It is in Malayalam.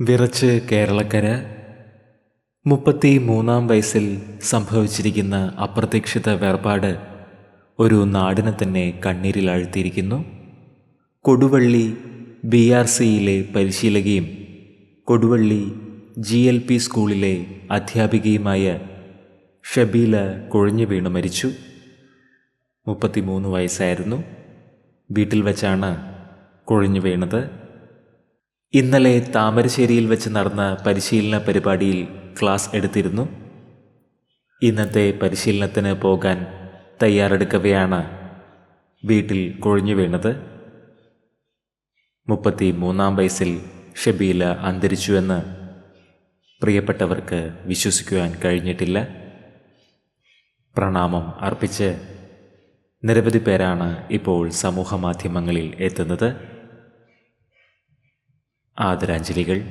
വിറച്ച് കേരളക്കര മുപ്പത്തി മൂന്നാം വയസ്സിൽ സംഭവിച്ചിരിക്കുന്ന അപ്രതീക്ഷിത വേർപാട് ഒരു നാടിനെ തന്നെ കണ്ണീരിൽ ആഴ്ത്തിയിരിക്കുന്നു. കൊടുവള്ളി ബി ആർ സിയിലെ പരിശീലകയും കൊടുവള്ളി ജി എൽ പി സ്കൂളിലെ അധ്യാപികയുമായ ഷബീല കുഴഞ്ഞു വീണു മരിച്ചു. മുപ്പത്തിമൂന്ന് വയസ്സായിരുന്നു. വീട്ടിൽ വച്ചാണ് കുഴഞ്ഞു വീണത്. ഇന്നലെ താമരശ്ശേരിയിൽ വെച്ച് നടന്ന പരിശീലന പരിപാടിയിൽ ക്ലാസ് എടുത്തിരുന്നു. ഇന്നത്തെ പരിശീലനത്തിന് പോകാൻ തയ്യാറെടുക്കവെയാണ് വീട്ടിൽ കുഴഞ്ഞു വീണത്. മുപ്പത്തി മൂന്നാം വയസ്സിൽ ഷബീല അന്തരിച്ചുവെന്ന് പ്രിയപ്പെട്ടവർക്ക് വിശ്വസിക്കുവാൻ കഴിഞ്ഞിട്ടില്ല. പ്രണാമം അർപ്പിച്ച് നിരവധി പേരാണ് ഇപ്പോൾ സമൂഹ മാധ്യമങ്ങളിൽ എത്തുന്നത്. ആദരാഞ്ജലികൾ.